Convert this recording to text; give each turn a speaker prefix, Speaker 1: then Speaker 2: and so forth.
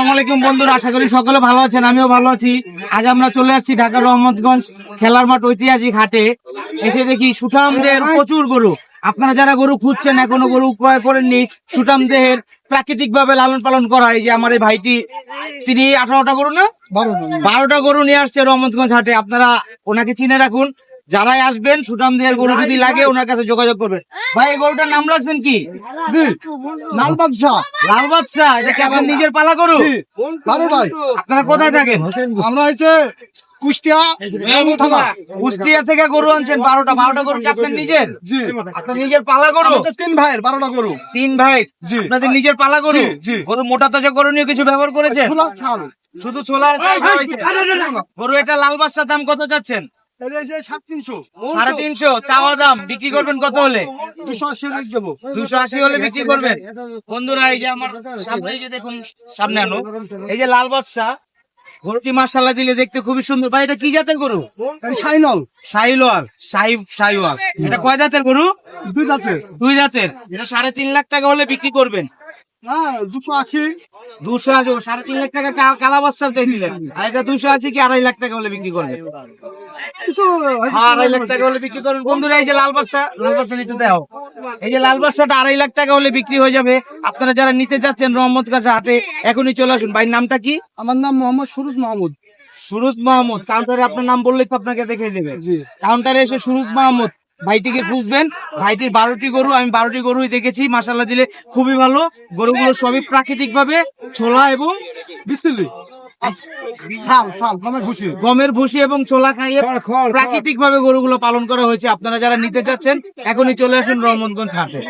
Speaker 1: আসসালামু আলাইকুম বন্ধুরা আশা করি সকলে ভালো আছেন আমিও ভালো আছি। আজ আমরা চলে আসছি ঢাকার রহমতগঞ্জ খেলার মাঠ ঐতিহাসিক হাটে। এসে দেখি সুঠামদের প্রচুর গরু। আপনারা যারা গরু খুঁজছেন এখনও গরু ক্রয় করেননি সুঠাম দেহের প্রাকৃতিক ভাবে লালন পালন করা এই যে আমার এই ভাইটি তিনি আঠারোটা গরু না? বারোটা গরু নিয়ে আসছে রহমতগঞ্জ হাটে। আপনারা ওনাকে চিনে রাখুন। যারাই আসবেন সুঠাম দেহের গরু যদি লাগে ওনার কাছে যোগাযোগ করবেন ভাই এই গরুটার নাম রাখছেন কি
Speaker 2: লাল বাদশাহ
Speaker 1: লাল বাদশাহ এটা কি আপনার নিজের পালা গরু
Speaker 2: কারও ভাই
Speaker 1: আপনারা কোথায় থাকেন
Speaker 2: আমরা হচ্ছে কুষ্টিয়া থানা
Speaker 1: কুষ্টিয়া থেকে গরু আনছেন বারোটা বারোটা গরু আপনার নিজের আপনার নিজের পালা গরু
Speaker 2: তিন ভাইয়ের বারোটা গরু
Speaker 1: তিন ভাই আপনাদের নিজের পালা গরু
Speaker 2: জি, জি।
Speaker 1: গরু মোটা তাজা গরু কিছু ব্যবহার করেছেন শুধু ছোলা গরু এটা লাল বাদশার দাম কত চাচ্ছেন সাড়ে তিনশো চাওয়া দাম বিক্রি করবেন কত হলে?
Speaker 2: দুশো আশি রেট দেবো
Speaker 1: দুশো আশি হলে বিক্রি করবেন? বন্ধুরা এই যে আমার সামনে এই যে দেখুন সামনে আনো। এই যে লাল বাদশাহ গরুটি মাসাল্লাহ দিলে দেখতে খুবই সুন্দর। ভাই এটা কি জাতের গরু?
Speaker 2: সাইনল।
Speaker 1: সাইলোয়াল সাই সাইওয়াল। এটা কয় জাতের গরু?
Speaker 2: দুই দাঁতের
Speaker 1: দুই জাতের। এটা সাড়ে তিন লাখ টাকা হলে বিক্রি করবেন।
Speaker 2: দুশো আশি।
Speaker 1: দুশো আশি সাড়ে তিন লাখ টাকা কালা বাচ্চার দিলেন আর এটা দুশো আশি কি আড়াই লাখ টাকা হলে বিক্রি করবেন? আড়াই লাখ টাকা হলে বিক্রি করবেন। বন্ধুরা এই যে লাল বাচ্চা লাল বাচ্চা নিতে দাও। এই যে লাল বাচ্চাটা আড়াই লাখ টাকা হলে বিক্রি হয়ে যাবে। আপনারা যারা নিতে যাচ্ছেন রহমত কাছে হাটে এখনই চলে আসুন। ভাই নামটা কি?
Speaker 2: আমার নাম মোহাম্মদ সুরুজ মাহমুদ।
Speaker 1: সুরুজ মাহমুদ। কাউন্টারে আপনার নাম বললেই তো আপনাকে দেখে দেবে কাউন্টারে এসে সুরুজ মাহমুদ। ভাইটিকে খুঁজবেন। ভাইটির বারোটি গরু আমি বারোটি গরুই দেখেছি মাসাল্লাহ দিলে খুবই ভালো। গরুগুলো সবই প্রাকৃতিক ভাবে ছোলা এবং
Speaker 2: বিসিলি।
Speaker 1: গমের ভুসি। এবং ছোলা খাইয়ে প্রাকৃতিক ভাবে গরুগুলো পালন করা হয়েছে। আপনারা যারা নিতে চাচ্ছেন এখনই চলে আসুন রহমানগঞ্জ হাটে।